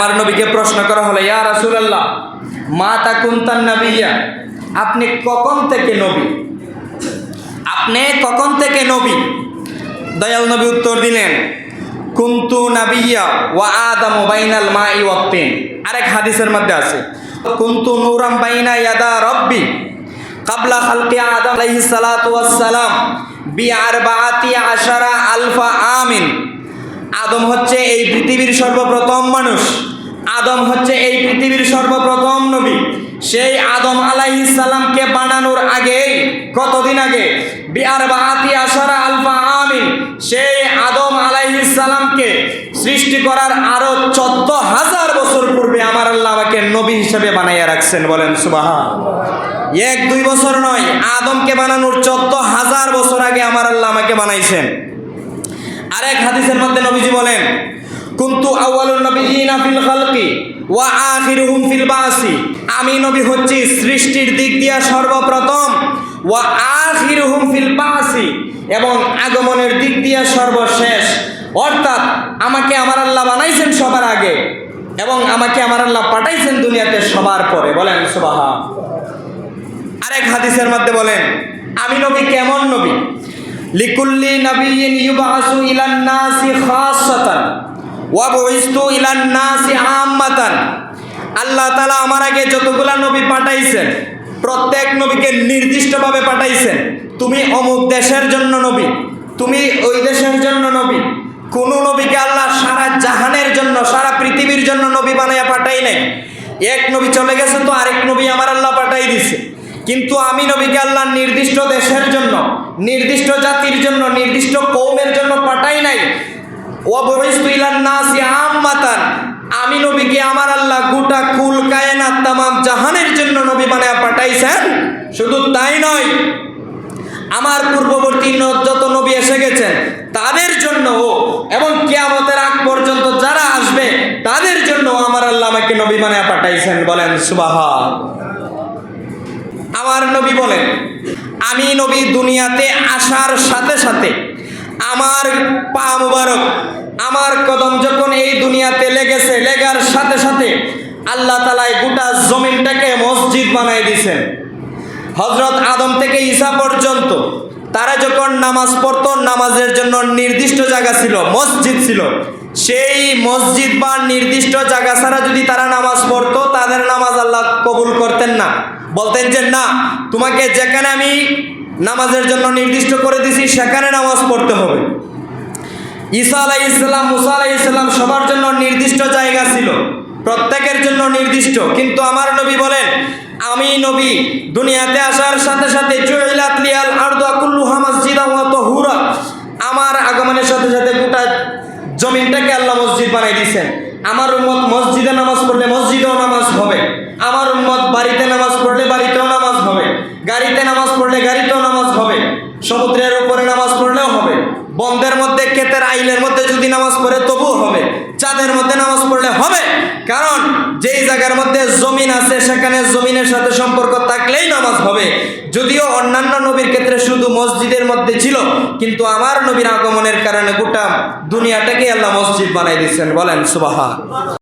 আমার নবীকে প্রশ্ন করা হলো, ইয়া রাসূলুল্লাহ, মা তাকুনতান নাবিয়া, আপনি কখন থেকে নবী? আপনি কখন থেকে নবী? দয়াল নবী উত্তর দিলেন, কুন্তু নাবিয়া ওয়া আদম বাইনাল মাই ওয়াক্তিন আরেক হাদিসের মধ্যে আছে, কুন্তু নূরাম বাইনা ইয়াদা রব্বি কাবলা খালকি আদম আলাইহিস সালাতু ওয়াস সালাম বি আরবাআতি আশারা আলফা আমিন। আদম হচ্ছে এই পৃথিবীর সর্বপ্রথম মানুষ। আদম হচ্ছে এই পৃথিবীর সর্বপ্রথম নবী। সেই আদম আলাইহিস সালামকে বানানোর আগে কতদিন আগে? বিআর বাহাতি আশারা আলফা আমিন। সেই আদম আলাইহিস সালামকে সৃষ্টি করার আরও চোদ্দ হাজার বছর পূর্বে আমার আল্লাহ আমাকে নবী হিসেবে বানাইয়া রাখছেন, বলেন সুবাহা এক, দুই বছর নয়, আদমকে বানানোর চোদ্দ হাজার বছর আগে আমার আল্লাহ আমাকে বানাইছেন। আরেক হাদিসের মধ্যে নবীজি বলেন কুন্তু আউয়ালুন নবিয়িনা ফিল খালকি ওয়া আখিরুহুম ফিল বাসি। আমি নবী হচ্ছি সৃষ্টির দিক দিয়া সর্বপ্রথম। ওয়া আখিরুহুম ফিল বাসি এবং আগমনের দিক দিয়া সর্বশেষ। অর্থাৎ আমাকে আমার আল্লাহ বানাইছেন সবার আগে এবং আমাকে আমার আল্লাহ পাঠাইছেন দুনিয়াতে সবার পরে। বলেন সুবাহা আরেক হাদিসের মধ্যে বলেন, আমি নবী কেমন নবী? লিকুল্লি নবিয়িন ইউবাসু ইলান নাসি খাসাতান। ইলান আল্লাহ তালা আমার আগে যতগুলা নবী পাঠাইছেন, প্রত্যেক নবীকে নির্দিষ্টভাবে পাঠাইছেন। তুমি অমুক দেশের জন্য নবী, তুমি ওই দেশের জন্য নবী। কোন নবীকে আল্লাহ সারা জাহানের জন্য, সারা পৃথিবীর জন্য নবী বানাইয়া পাঠাই নাই। এক নবী চলে গেছে তো আরেক নবী আমার আল্লাহ পাঠাই দিছে। কিন্তু আমি নবীকে আল্লাহ নির্দিষ্ট দেশের জন্য, নির্দিষ্ট জাতির জন্য, নির্দিষ্ট কৌমের জন্য পাঠাই নাই। আমি নবীকে আমার আল্লাহ গোটা কুল কায়নাত তামাম জাহানের জন্য নবী বানায়া পাঠাইছেন। শুধু তাই নয়, আমার পূর্ববর্তী যত নবী এসে গেছেন, তাদের জন্য এবং কিয়ামতের আগ পর্যন্ত যারা আসবে, তাদের জন্য আমার আল্লাহ আমাকে নবী বানায়া পাঠাইছেন বলেন সুবাহা আমার নবী বলেন, আমি নবী দুনিয়াতে আসার সাথে সাথে আমার পা মুবারক, আমার কদম যখন এই দুনিয়াতে লেগেছে, লেগার সাথে সাথে আল্লাহ তালায় গোটা জমিনটাকে মসজিদ বানাই দিয়েছেন। হজরত আদম থেকে ঈসা পর্যন্ত তারা যখন নামাজ পড়তো, নামাজের জন্য নির্দিষ্ট জায়গা ছিল, মসজিদ ছিল। সেই মসজিদ বা নির্দিষ্ট জায়গা ছাড়া যদি তারা নামাজ পড়তো, তাদের নামাজ আল্লাহ কবুল করতেন না। বলতেন যে, না, তোমাকে যেখানে আমি নামাজের জন্য নির্দিষ্ট করে দিছি, সেখানে নামাজ পড়তে হবে। ঈসা আলাই ইসলাম মুসা আলাই ইসলাম সবার জন্য নির্দিষ্ট জায়গা ছিল, প্রত্যেকের জন্য নির্দিষ্ট। কিন্তু আমার নবী বলেন, আমি নবী, দুনিয়াতে আসার সাথে সাথে জুইলাত লিয়াল আরদু কুল্লুহা মাসজিদা ওয়া তাহুরা। আমার আগমনের সাথে সাথে গোটা জমিনটাকে আল্লাহ মসজিদ বানাই দিয়েছেন। আমার উম্মত মসজিদে নামাজ পড়লে মসজিদেও নামাজ হবে। আমার উম্মত বাড়িতে নামাজ পড়লে বাড়িতেও নামাজ হবে। গাড়িতে নামাজ পড়লে গাড়িতেও সমুদ্রের উপরে নামাজ পড়লেও হবে। বন্ধের মধ্যে ক্ষেতের আইলের মধ্যে যদি নামাজ পড়ে, তবুও হবে। চাঁদের মধ্যে নামাজ পড়লে হবে। কারণ যেই জায়গার মধ্যে জমিন আছে, সেখানে জমিনের সাথে সম্পর্ক থাকলেই নামাজ হবে। যদিও অন্যান্য নবীর ক্ষেত্রে শুধু মসজিদের মধ্যে ছিল, কিন্তু আমার নবীর আগমনের কারণে গোটা দুনিয়াটাকে আল্লাহ মসজিদ বানাই দিচ্ছেন বলেন সুবাহা